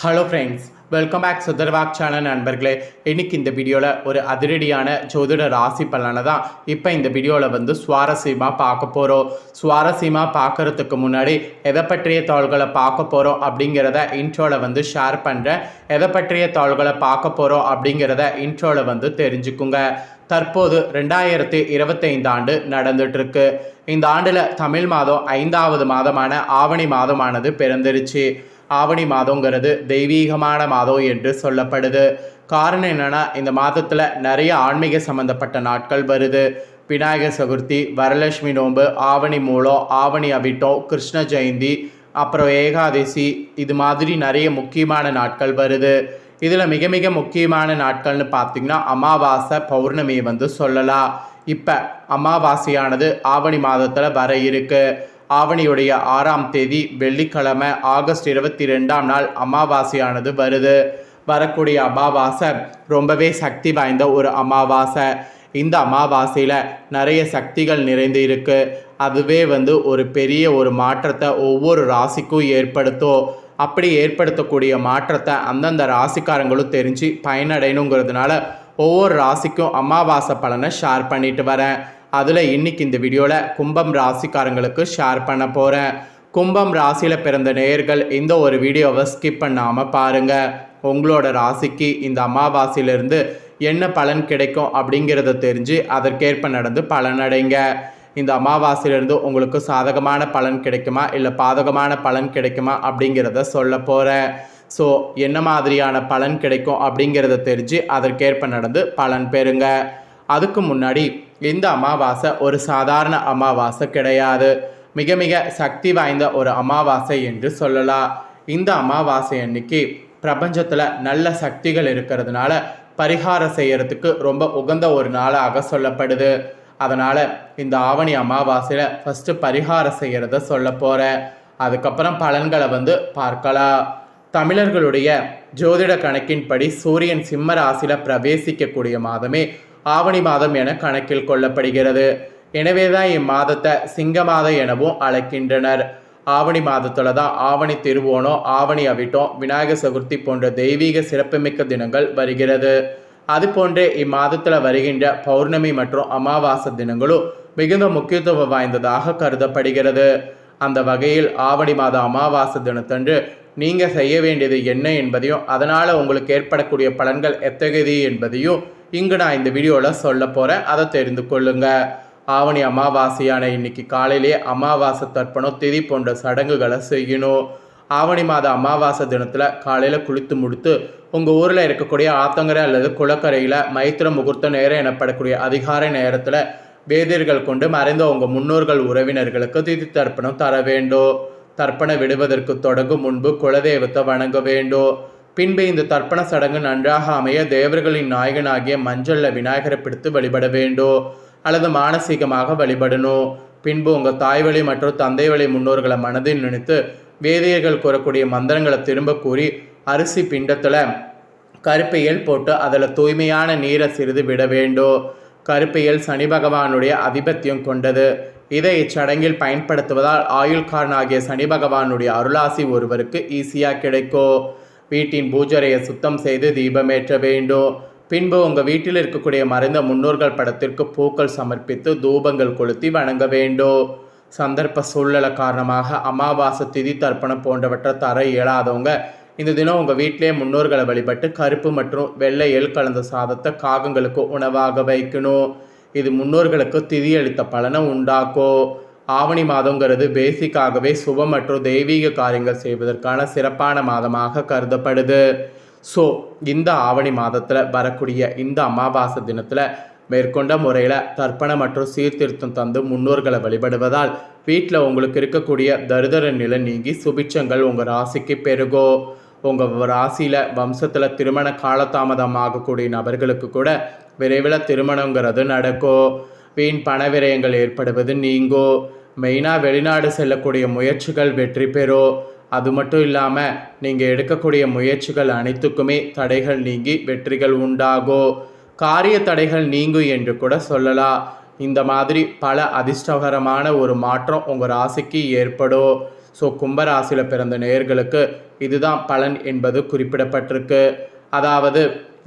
Hello friends welcome back சுதர்வாக் channel நண்பர்களே. இன்னைக்கு இந்த வீடியோவில் ஒரு அதிரடியான ஜோதிட ராசி பலனை தான் இப்போ இந்த வீடியோவில் வந்து சுவாரஸ்யமாக பார்க்க போகிறோம் சுவாரஸ்யமாக பார்க்கறதுக்கு முன்னாடி எதை பற்றிய தாள்களை பார்க்க போகிறோம் அப்படிங்கிறத இன்ட்ரோவில் வந்து ஷேர் பண்ணுறேன் எதை பற்றிய தாள்களை பார்க்க போகிறோம் அப்படிங்கிறத இன்ட்ரோவில் வந்து தெரிஞ்சுக்குங்க. தற்போது ரெண்டாயிரத்தி இருபத்தைந்து ஆண்டு நடந்துட்டுருக்கு. இந்த ஆண்டில் தமிழ் மாதம் ஐந்தாவது மாதமான ஆவணி மாதமானது பிறந்துருச்சு. ஆவணி மாதங்கிறது தெய்வீகமான மாதம் என்று சொல்லப்படுது. காரணம் என்னென்னா இந்த மாதத்தில் நிறைய ஆன்மீக சம்பந்தப்பட்ட நாட்கள் வருது. விநாயகர் சதுர்த்தி வரலட்சுமி நோன்பு ஆவணி மூலம் ஆவணி அவிட்டம் கிருஷ்ண ஜெயந்தி அப்புறம் ஏகாதசி இது மாதிரி நிறைய முக்கியமான நாட்கள் வருது. இதில் மிக மிக முக்கியமான நாட்கள்னு பார்த்திங்கன்னா அமாவாசை பௌர்ணமியை வந்து சொல்லலாம். இப்போ அமாவாசையானது ஆவணி மாதத்தில் வர இருக்குது ஆவணியுடைய ஆறாம் தேதி வெள்ளிக்கிழமை ஆகஸ்ட் இருபத்தி ரெண்டாம் நாள் அமாவாசையானது வருது. வரக்கூடிய அமாவாசை ரொம்பவே சக்தி வாய்ந்த ஒரு அமாவாசை. இந்த அமாவாசையில் நிறைய சக்திகள் நிறைந்து இருக்குது அதுவே வந்து ஒரு பெரிய ஒரு மாற்றத்தை ஒவ்வொரு ராசிக்கும் ஏற்படுத்தும். அப்படி ஏற்படுத்தக்கூடிய மாற்றத்தை அந்தந்த ராசிக்காரங்களும் தெரிஞ்சு பயனடையணுங்கிறதுனால ஒவ்வொரு ராசிக்கும் அமாவாசை பலனை ஷேர் பண்ணிட்டு வரேன். அதில் இன்னைக்கு இந்த வீடியோவில் கும்பம் ராசிக்காரங்களுக்கு ஷேர் பண்ண போகிறேன் கும்பம் ராசியில் பிறந்த நேயர்கள் இந்த ஒரு வீடியோவை ஸ்கிப் பண்ணாமல் பாருங்கள் உங்களோட ராசிக்கு இந்த அமாவாசையிலிருந்து என்ன பலன் கிடைக்கும் அப்படிங்கிறத தெரிஞ்சு அதற்கேற்ப நடந்து பலனடைங்க. இந்த அமாவாசையிலிருந்து உங்களுக்கு சாதகமான பலன் கிடைக்குமா? இல்லை பாதகமான பலன் கிடைக்குமா? அப்படிங்கிறத சொல்ல போகிறேன் ஸோ என்ன மாதிரியான பலன் கிடைக்கும் அப்படிங்கிறத தெரிஞ்சு அதற்கேற்ப நடந்து பலன் பெறுங்க. அதுக்கு முன்னாடி இந்த அமாவாசை ஒரு சாதாரண அமாவாசை கிடையாது. மிக மிக சக்தி வாய்ந்த ஒரு அமாவாசை என்று சொல்லலாம். இந்த அமாவாசை அன்னைக்கு பிரபஞ்சத்தில் நல்ல சக்திகள் இருக்கிறதுனால பரிகாரம் செய்யறதுக்கு ரொம்ப உகந்த ஒரு நாளாக சொல்லப்படுது. அதனால் இந்த ஆவணி அமாவாசையில் ஃபஸ்ட்டு பரிகாரம் செய்கிறத சொல்ல போகிறேன் அதுக்கப்புறம் பலன்களை வந்து பார்க்கலாம். தமிழர்களுடைய ஜோதிட கணக்கின்படி சூரியன் சிம்ம ராசியில் பிரவேசிக்கக்கூடிய மாதமே ஆவணி மாதம் என கணக்கில் கொள்ளப்படுகிறது. எனவே தான் இம்மாதத்தை சிங்க மாதம் எனவும் அழைக்கின்றனர். ஆவணி மாதத்துல தான் ஆவணி திருவோணம் ஆவணி அவிட்டம் விநாயகர் சதுர்த்தி போன்ற தெய்வீக சிறப்புமிக்க தினங்கள் வருகிறது. அது போன்றே இம்மாதத்தில் வருகின்ற பௌர்ணமி மற்றும் அமாவாசை தினங்களும் மிகுந்த முக்கியத்துவம் வாய்ந்ததாக கருதப்படுகிறது. அந்த வகையில் ஆவணி மாத அமாவாசை தினத்தன்று நீங்கள் செய்ய வேண்டியது என்ன என்பதையும் அதனால் உங்களுக்கு ஏற்படக்கூடிய பலன்கள் எத்தகையது என்பதையும் இங்கு நான் இந்த வீடியோவில் சொல்ல போகிறேன் அதை தெரிந்து கொள்ளுங்கள் ஆவணி அமாவாசையான இன்னைக்கு காலையிலேயே அமாவாசை தர்ப்பணம் திதி போன்ற சடங்குகளை செய்யணும். ஆவணி மாத அமாவாசை தினத்தில் காலையில் குளித்து முடித்து உங்கள் ஊரில் இருக்கக்கூடிய ஆத்தங்கரை அல்லது குளக்கரையில் மைத்திர முகூர்த்த நேரம் எனப்படக்கூடிய அதிகார நேரத்தில் வேதியர்கள் கொண்டு மறைந்த உங்கள் முன்னோர்கள் உறவினர்களுக்கு திதி தர்ப்பணம் தர வேண்டும். தர்ப்பணம் விடுவதற்கு தொடங்கும் முன்பு குலதெய்வத்தை வணங்க வேண்டும். பின்பு இந்த தர்ப்பண சடங்கு நன்றாக அமைய தேவர்களின் நாயகனாகிய மஞ்சள்ல விநாயகரை பிடித்து வழிபட வேண்டும் அல்லது மானசீகமாக வழிபடணும் பின்பு உங்கள் தாய் வழி மற்றும் தந்தை வழி முன்னோர்களை மனதில் நினைத்து வேதியர்கள் கூறக்கூடிய மந்திரங்களை திரும்ப கூறி அரிசி பிண்டத்தில் கருப்பையல் போட்டு அதில் தூய்மையான நீரை சிறிது விட வேண்டும் கருப்பையல் சனி பகவானுடைய அதிபத்தியம் கொண்டது. இதை இச்சடங்கில் பயன்படுத்துவதால் ஆயுள்காரன் ஆகிய சனி பகவானுடைய அருளாசி ஒருவருக்கு ஈஸியாக கிடைக்கும் வீட்டின் பூஜரையை சுத்தம் செய்து தீபமேற்ற வேண்டும். பின்பு உங்கள் வீட்டில் இருக்கக்கூடிய மறைந்த முன்னோர்கள் படத்திற்கு பூக்கள் சமர்ப்பித்து தூபங்கள் கொளுத்தி வணங்க வேண்டும். சந்தர்ப்ப சூழ்நிலை காரணமாக அமாவாசை திதி தர்ப்பணம் போன்றவற்றை தர இயலாதவங்க இந்த தினம் உங்கள் வீட்டிலே முன்னோர்களை வழிபட்டு கருப்பு மற்றும் வெள்ளை எல் கலந்த சாதத்தை காகங்களுக்கு உணவாக வைக்கணும். இது முன்னோர்களுக்கு திதி அளித்த பலனை உண்டாக்கும். ஆவணி மாதங்கிறது பேசிக்காகவே சுப மற்றும் தெய்வீக காரியங்கள் செய்வதற்கான சிறப்பான மாதமாக கருதப்படுது. ஸோ இந்த ஆவணி மாதத்தில் வரக்கூடிய இந்த அமாவாசை தினத்தில் மேற்கொண்ட முறையில் தர்ப்பணம் மற்றும் சீர்திருத்தம் தந்து முன்னோர்களை வழிபடுவதால் வீட்டில் உங்களுக்கு இருக்கக்கூடிய தரிதர நிலை நீங்கி சுபிச்சங்கள் உங்கள் ராசிக்கு பெருகோ. உங்கள் ராசியில் வம்சத்தில் திருமண காலதாமதம் ஆகக்கூடிய நபர்களுக்கு கூட விரைவில் திருமணங்கிறது நடக்கும் வீண் பண விரயங்கள் ஏற்படுவது நீங்கோ. மெயினாக வெளிநாடு செல்லக்கூடிய முயற்சிகள் வெற்றி பெறும் அது மட்டும் இல்லாமல் நீங்கள் எடுக்கக்கூடிய முயற்சிகள் அனைத்துக்குமே தடைகள் நீங்கி வெற்றிகள் உண்டாகும் காரிய தடைகள் நீங்கும் என்று கூட சொல்லலாம் இந்த மாதிரி பல அதிர்ஷ்டகரமான ஒரு மாற்றம் உங்கள் ராசிக்கு ஏற்படும் ஸோ கும்பராசியில் பிறந்த நேயர்களுக்கு இதுதான் பலன் என்பது குறிப்பிடப்பட்டிருக்கு. அதாவது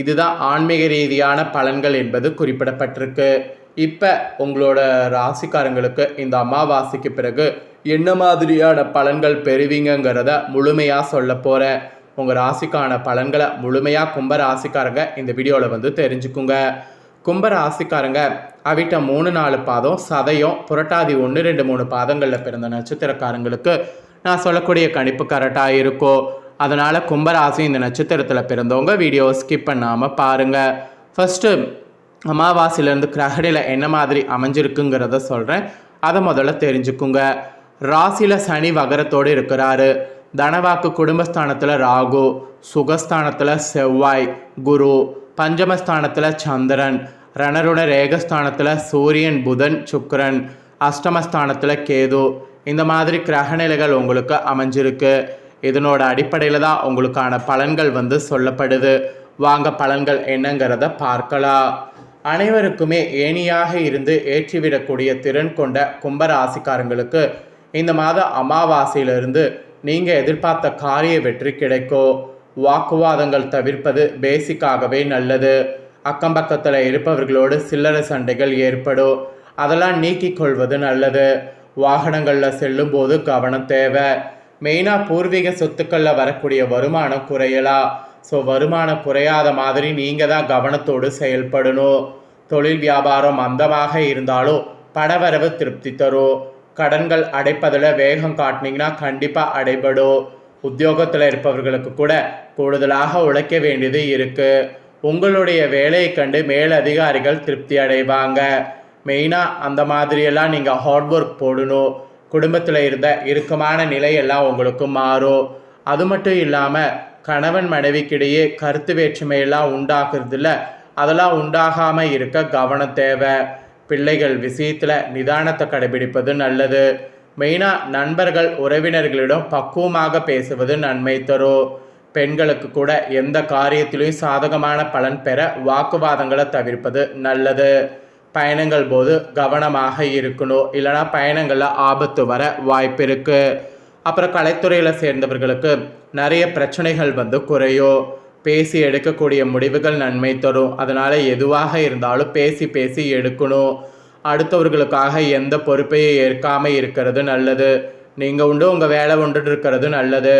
இதுதான் ஆன்மீக ரீதியான பலன்கள் என்பது குறிப்பிடப்பட்டிருக்கு. இப்போ உங்களோட ராசிக்காரங்களுக்கு இந்த அமாவாசைக்கு பிறகு என்ன மாதிரியான பலன்கள் பெறுவீங்கங்கிறத முழுமையாக சொல்ல போகிறேன் உங்கள் ராசிக்கான பலன்களை முழுமையாக கும்ப ராசிக்காரங்க இந்த வீடியோவில் வந்து தெரிஞ்சுக்குங்க. கும்ப ராசிக்காரங்க அவிட்ட மூணு நாலு பாதம் சதையும் புரட்டாதி ஒன்று ரெண்டு மூணு பாதங்களில் பிறந்த நட்சத்திரக்காரங்களுக்கு நான் சொல்லக்கூடிய கணிப்பு கரெக்டாக இருக்கும் அதனால் கும்பராசி இந்த நட்சத்திரத்தில் பிறந்தவங்க வீடியோ ஸ்கிப் பண்ணாமல் பாருங்கள் ஃபஸ்ட்டு அமாவாசையிலேருந்து கிரகடையில் என்ன மாதிரி அமைஞ்சிருக்குங்கிறத சொல்கிறேன் அதை முதல்ல தெரிஞ்சுக்குங்க. ராசியில் சனி வகரத்தோடு இருக்கிறாரு. தனவாக்கு குடும்பஸ்தானத்தில் ராகு சுகஸ்தானத்தில் செவ்வாய் குரு பஞ்சமஸ்தானத்தில் சந்திரன் ரணருட ரேகஸ்தானத்தில் சூரியன் புதன் சுக்கரன் அஷ்டமஸ்தானத்தில் கேது. இந்த மாதிரி கிரகநிலைகள் உங்களுக்கு அமைஞ்சிருக்கு. இதனோட அடிப்படையில் தான் உங்களுக்கான பலன்கள் வந்து சொல்லப்படுது. வாங்க பலன்கள் என்னங்கிறத பார்க்கலாம். அனைவருக்குமே ஏணியாக இருந்து ஏற்றிவிடக்கூடிய திறன் கொண்ட கும்பராசிக்காரங்களுக்கு இந்த மாத அமாவாசையிலிருந்து நீங்கள் எதிர்பார்த்த காரிய வெற்றி கிடைக்கும் வாக்குவாதங்கள் தவிர்ப்பது பேசிக்காகவே நல்லது. அக்கம் பக்கத்தில் இருப்பவர்களோடு சில்லறை சண்டைகள் ஏற்படும். அதெல்லாம் நீக்கிக் கொள்வது நல்லது. வாகனங்களில் செல்லும்போது கவனம் தேவை. மெயினாக பூர்வீக சொத்துக்களில் வரக்கூடிய வருமானம் குறையலாம் ஸோ வருமானம் குறையாத மாதிரி நீங்கள் தான் கவனத்தோடு செயல்படணும். தொழில் வியாபாரம் மந்தமாக இருந்தாலும் பணவரவு திருப்தி தரும். கடன்கள் அடைப்பதில் வேகம் காட்டினீங்கன்னா கண்டிப்பாக அடைபடும். உத்தியோகத்தில் இருப்பவர்களுக்கு கூட கூடுதலாக உழைக்க வேண்டியது இருக்குது உங்களுடைய வேலையை கண்டு மேலதிகாரிகள் திருப்தி அடைவாங்க. மெயினாக அந்த மாதிரியெல்லாம் நீங்கள் ஹார்ட் ஒர்க் போடணும். குடும்பத்தில் இருந்த இறுக்கமான நிலையெல்லாம் உங்களுக்கு மாறும். அது மட்டும் இல்லாமல் கணவன் மனைவிக்கிடையே கருத்து வேற்றுமையெல்லாம் உண்டாகிறதுல அதெல்லாம் உண்டாகாமல் இருக்க கவனம் தேவை. பிள்ளைகள் விஷயத்தில் நிதானத்தை கடைபிடிப்பது நல்லது. மெயினாக நண்பர்கள் உறவினர்களிடம் பக்குவமாக பேசுவது நன்மை தரும் பெண்களுக்கு கூட எந்த காரியத்திலையும் சாதகமான பலன் பெற வாக்குவாதங்களை தவிர்ப்பது நல்லது. பயணங்கள் போது கவனமாக இருக்கணும். இல்லைனா பயணங்களில் ஆபத்து வர வாய்ப்பு இருக்குது அப்புறம் கலைத்துறையில் சேர்ந்தவர்களுக்கு நிறைய பிரச்சனைகள் வந்து குறையும் பேசி எடுக்கக்கூடிய முடிவுகள் நன்மை தரும். அதனால் எதுவாக இருந்தாலும் பேசி பேசி எடுக்கணும். அடுத்தவர்களுக்காக எந்த பொறுப்பையும் ஏற்காமல் இருக்கிறது நல்லது. நீங்கள் உண்டு உங்கள் வேலை உண்டு இருக்கிறது நல்லது.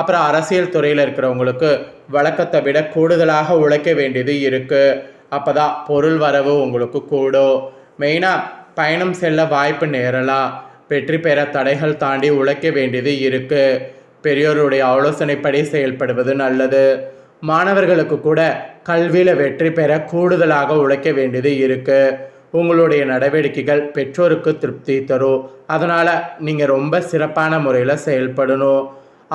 அப்புறம் அரசியல் துறையில் இருக்கிறவங்களுக்கு வழக்கத்தை விட கூடுதலாக உழைக்க வேண்டியது இருக்குது அப்போ தான் பொருள் வரவு உங்களுக்கு கூடும். மெயினாக பயணம் செல்ல வாய்ப்பு நேரலாம். வெற்றி பெற தடைகள் தாண்டி உழைக்க வேண்டியது இருக்குது பெரியோருடைய ஆலோசனைப்படி செயல்படுவது நல்லது. மாணவர்களுக்கு கூட கல்வியில் வெற்றி பெற கூடுதலாக உழைக்க வேண்டியது இருக்குது உங்களுடைய நடவடிக்கைகள் பெற்றோருக்கு திருப்தி தரும் அதனால் நீங்கள் ரொம்ப சிறப்பான முறையில் செயல்படணும்.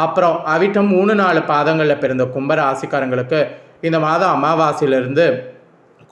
அப்புறம் அவிட்டம் மூணு நாலு பாதங்களில் பிறந்த கும்ப ராசிக்காரங்களுக்கு இந்த மாதம் அமாவாசையிலிருந்து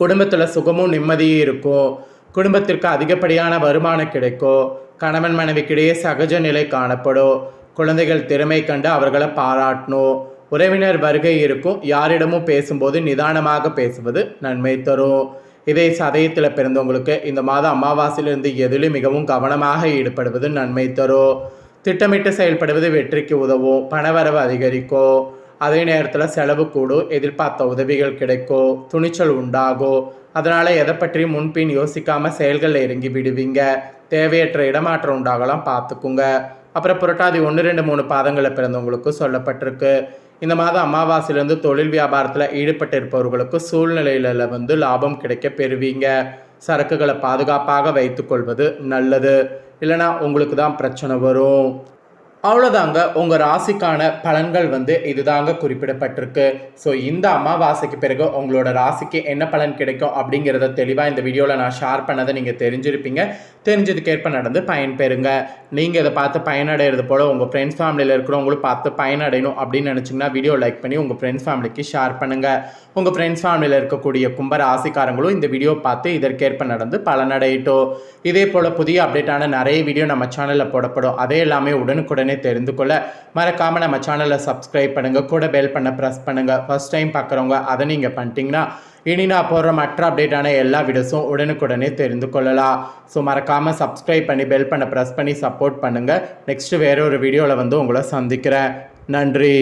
குடும்பத்தில் சுகமும் நிம்மதியும் இருக்கும். குடும்பத்திற்கு அதிகப்படியான வருமானம் கிடைக்கும். கணவன் மனைவிக்கிடையே சகஜ நிலை காணப்படும் குழந்தைகள் திறமை கண்டு அவர்களை பாராட்டணும் உறவினர் வருகை இருக்கும். யாரிடமும் பேசும்போது நிதானமாக பேசுவது நன்மை தரும் இதே சதயத்தில் பிறந்தவங்களுக்கு இந்த மாதம் அமாவாசையிலிருந்து எதிலும் மிகவும் கவனமாக ஈடுபடுவது நன்மை தரும் திட்டமிட்டு செயல்படுவது வெற்றிக்கு உதவும் பணவரவு அதிகரிக்கும் அதே நேரத்தில் செலவு கூடும் எதிர்பார்த்த உதவிகள் கிடைக்கும் துணிச்சல் உண்டாகும் அதனால் எதை பற்றியும் முன்பின் யோசிக்காமல் செயல்களில் இறங்கி விடுவீங்க. தேவையற்ற இடமாற்றம் உண்டாகலாம். பார்த்துக்குங்க. அப்புறம் புரட்டாதி ஒன்று ரெண்டு மூணு பாதங்களில் பிறந்தவங்களுக்கு சொல்லப்பட்டிருக்கு. இந்த மாதம் அமாவாசையிலேருந்து தொழில் வியாபாரத்தில் ஈடுபட்டு இருப்பவர்களுக்கு சூழ்நிலையில வந்து லாபம் கிடைக்க பெறுவீங்க. சரக்குகளை பாதுகாப்பாக வைத்துக்கொள்வது நல்லது. இல்லைனா உங்களுக்கு தான் பிரச்சனை வரும். அவ்வளோதாங்க உங்கள் ராசிக்கான பலன்கள் வந்து இதுதாங்க குறிப்பிடப்பட்டிருக்கு. ஸோ இந்த அமாவாசைக்கு பிறகு உங்களோட ராசிக்கு என்ன பலன் கிடைக்கும் அப்படிங்கிறத தெளிவாக இந்த வீடியோவில் நான் ஷேர் பண்ணதை நீங்கள் தெரிஞ்சிருப்பீங்க. தெரிஞ்சதுக்கேற்ப நடந்து பயன்பெறுங்க நீங்கள் இதை பார்த்து பயனடைகிறது போல் உங்கள் ஃப்ரெண்ட்ஸ் ஃபேமிலியில் இருக்கிறவங்களும் பார்த்து பயனடையணும் அப்படின்னு நினச்சிங்கன்னா வீடியோ லைக் பண்ணி உங்கள் ஃப்ரெண்ட்ஸ் ஃபேமிலிக்கு ஷேர் பண்ணுங்கள் உங்கள் ஃப்ரெண்ட்ஸ் ஃபேமிலியில் இருக்கக்கூடிய கும்ப ராசிக்காரங்களும் இந்த வீடியோ பார்த்து இதற்கேற்ப நடந்து பலனடையட்டும். இதே போல் புதிய அப்டேட்டான நிறைய வீடியோ நம்ம சேனலில் போடப்படும். அதே எல்லாமே உடனுக்குடனே தெரிந்து கொள்ள மறக்காமல் நம்ம சேனலை சப்ஸ்கிரைப் பண்ணுங்கள் கூட பெல் பண்ண ப்ரெஸ் பண்ணுங்கள் ஃபஸ்ட் டைம் பார்க்குறவங்க அதை நீங்கள் பண்ணிட்டீங்கன்னா இனி நான் போடுற மற்ற அப்டேட்டான எல்லா வீடியோஸும் உடனுக்குடனே தெரிந்து கொள்ளலாம். ஸோ மறக்காமல் சப்ஸ்கிரைப் பண்ணி பெல் பண்ண ப்ரெஸ் பண்ணி சப்போர்ட் பண்ணுங்கள் நெக்ஸ்ட்டு வேற ஒரு வீடியோவில் வந்து உங்களை சந்திக்கிறேன். நன்றி.